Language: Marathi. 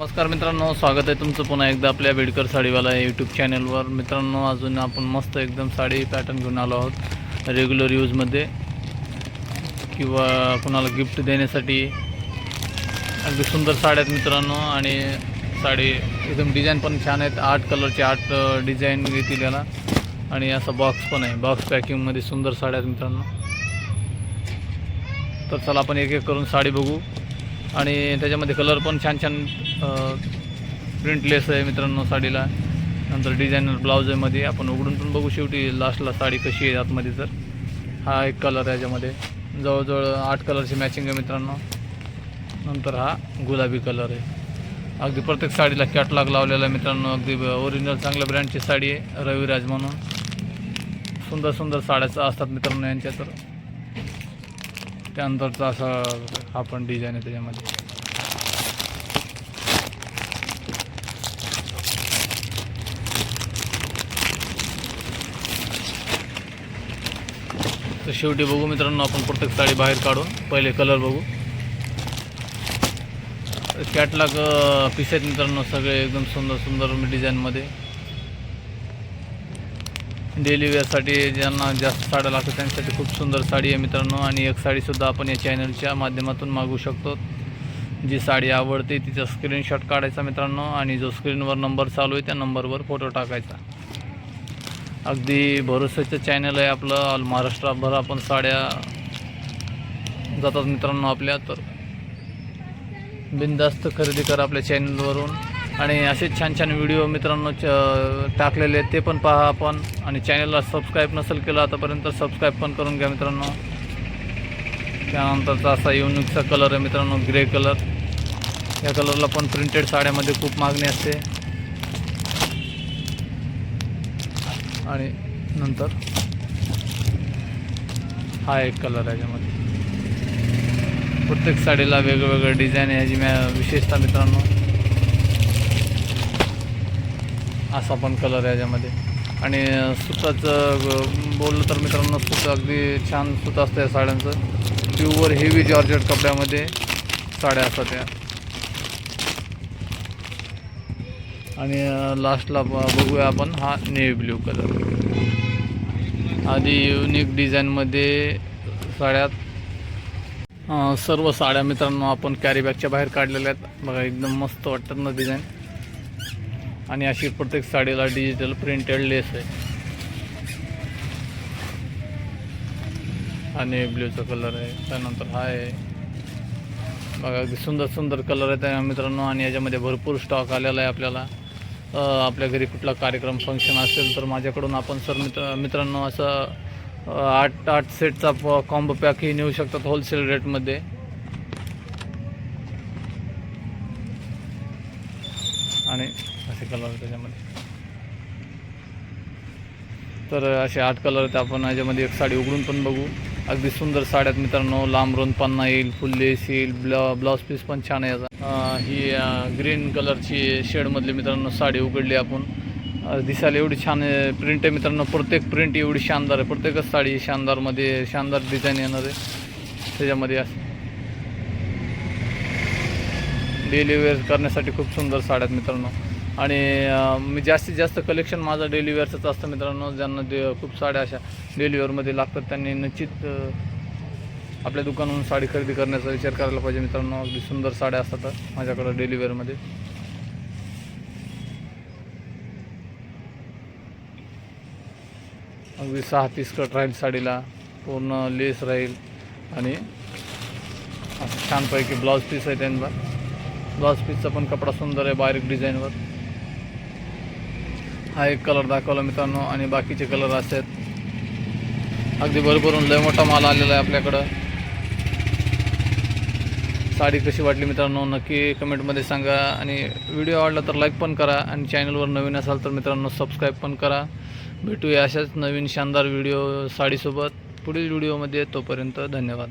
नमस्कार मित्रांनो स्वागत आहे तुमचं पुन्हा एकदा आपल्या बेडकर साडीवाला यूट्यूब चॅनलवर मित्रांनो अजून आपण मस्त एकदम साडी पॅटर्न घेऊन आलो आहोत रेग्युलर यूजमध्ये किंवा कुणाला गिफ्ट देण्यासाठी. अगदी सुंदर साड्या आहेत मित्रांनो आणि साडी एकदम डिझाईन पण छान आहेत. आठ कलरचे आठ डिझाईन येतील याला. आणि असा बॉक्स पण आहे. बॉक्स पॅकिंगमध्ये सुंदर साड्या आहेत मित्रांनो. तर चला आपण एक एक करून साडी बघू. आणि त्याच्यामध्ये कलर पण छान छान प्रिंटलेस आहे मित्रांनो साडीला. नंतर डिझायनर ब्लाऊज आहे मध्ये. आपण उघडून पण बघू शेवटी लास्टला साडी कशी आहे आतमध्ये तर. हा एक कलर आहे याच्यामध्ये. जवळजवळ आठ कलरची मॅचिंग आहे मित्रांनो. नंतर हा गुलाबी कलर आहे. अगदी प्रत्येक साडीला कॅटलॉग लावलेला आहे मित्रांनो. अगदी ओरिजिनल चांगल्या ब्रँडची साडी आहे. रविराज म्हणून. सुंदर सुंदर साड्याचं असतात मित्रांनो यांच्या तर. त्यानंतरचा असा हा पण डिझाईन आहे त्याच्यामध्ये. तर शेवटी बघू मित्रांनो आपण प्रत्येक साडी बाहेर काढून पहिले कलर बघू. कॅटलॉग पीस आहेत मित्रांनो सगळे एकदम सुंदर सुंदर डिझाईनमध्ये डेली वेअरसाठी ज्यांना जास्त साड्या लागतात त्यांच्यासाठी खूप सुंदर साडी आहे मित्रांनो. आणि एक साडीसुद्धा आपण या चॅनलच्या माध्यमातून मागू शकतो. जी साडी आवडते तिचा स्क्रीनशॉट काढायचा मित्रांनो. आणि जो स्क्रीनवर नंबर चालू आहे त्या नंबरवर फोटो टाकायचा. अगदी भरोसेचं चॅनल आहे आपलं. ऑल महाराष्ट्राभर आपण साड्या जातात मित्रांनो आपल्या. तर बिनधास्त खरेदी करा आपल्या चॅनलवरून आणि असे छान छान व्हिडिओ मित्रांनो च टाकलेले आहेत ते पण पहा आपण. आणि चॅनलला सबस्क्राईब नसेल केलं आतापर्यंत सबस्क्राईब पण करून घ्या मित्रांनो. त्यानंतरचा असा युनिकचा कलर आहे मित्रांनो ग्रे कलर या कलरला पण प्रिंटेड साड्यामध्ये खूप मागणी असते. आणि नंतर हा एक कलर आहे याच्यामध्ये. प्रत्येक साडीला वेगवेगळं डिझाईन आहे याची मॅ विशेषतः मित्रांनो. असा पण कलर आहे याच्यामध्ये. आणि सुताचं बोललं तर मित्रांनो सूत अगदी छान सुत असतं या साड्यांचं. प्युअर हेवी जॉर्जेट कपड्यामध्ये साड्या असतात त्या आणि लास्टला बघूया आपण हा नेव्ही ब्ल्यू कलर आधी युनिक डिझाईनमध्ये साड्यात सर्व साड्या मित्रांनो आपण कॅरीबॅगच्या बाहेर काढलेल्या आहेत. बघा एकदम मस्त वाटतात ना डिझाईन आणि अशी प्रत्येक साडीला डिजिटल प्रिंटेड लेस आहे. आणि ब्ल्यूचा कलर आहे त्यानंतर हा आहे. बघा अगदी सुंदर सुंदर कलर आहे त्या मित्रांनो. आणि याच्यामध्ये भरपूर स्टॉक आलेला आहे आपल्याला. आपल्या घरी कुठला कार्यक्रम फंक्शन असेल तर माझ्याकडून आपण सर मित्र मित्रांनो असं आठ आठ सेटचा कॉम्बो पॅकही नेऊ शकतात होलसेल रेटमध्ये आणि असे कलर त्याच्यामध्ये. तर असे आठ कलर आहेत. आपण याच्यामध्ये एक साडी उघडून पण बघू. अगदी सुंदर साड्यात मित्रांनो लांब रोन पन्ना येईल फुल्लेस येईल ब्ला ब्लाऊज पीस पण छान आहे याचा. ही ग्रीन कलरची शेडमधली मित्रांनो साडी उघडली आपण. दिसायला एवढी छान प्रिंट आहे मित्रांनो. प्रत्येक प्रिंट एवढी शानदार आहे. प्रत्येकच साडी शानदारमध्ये शानदार डिझाईन येणार आहे. त्याच्यामध्ये असं. डेली वेअर करण्यासाठी खूप सुंदर साड्या आहेत मित्रांनो. आणि मी जास्तीत जास्त कलेक्शन माझं डेली वेअरचंच असतं मित्रांनो ज्यांना दे खूप साड्या अशा डेली वेअरमध्ये लागतात त्यांनी निश्चित आपल्या दुकानाहून साडी खरेदी करण्याचा विचार करायला पाहिजे मित्रांनो. अगदी सुंदर साड्या असतात माझ्याकडं डेली वेअरमध्ये अगदी सहा तीस कट राहील साडीला पूर्ण लेस राहील. आणि असं छानपैकी ब्लाऊज पीस आहे त्यांना ब्लाउज पीसचा पण कपडा सुंदर आहे बारीक डिझाईनवर हा एक कलर दाखवला मित्रांनो आणि बाकीचे कलर असे आहेत. अगदी भरभरून लय मोठा माल आलेला आहे आपल्याकडं. साडी कशी वाटली मित्रांनो नक्की कमेंटमध्ये सांगा. आणि व्हिडिओ आवडला तर लाईक पण करा आणि चॅनलवर नवीन असाल तर मित्रांनो सबस्क्राईब पण करा. भेटूया अशाच नवीन शानदार व्हिडिओ साडीसोबत पुढील व्हिडिओमध्ये तोपर्यंत धन्यवाद.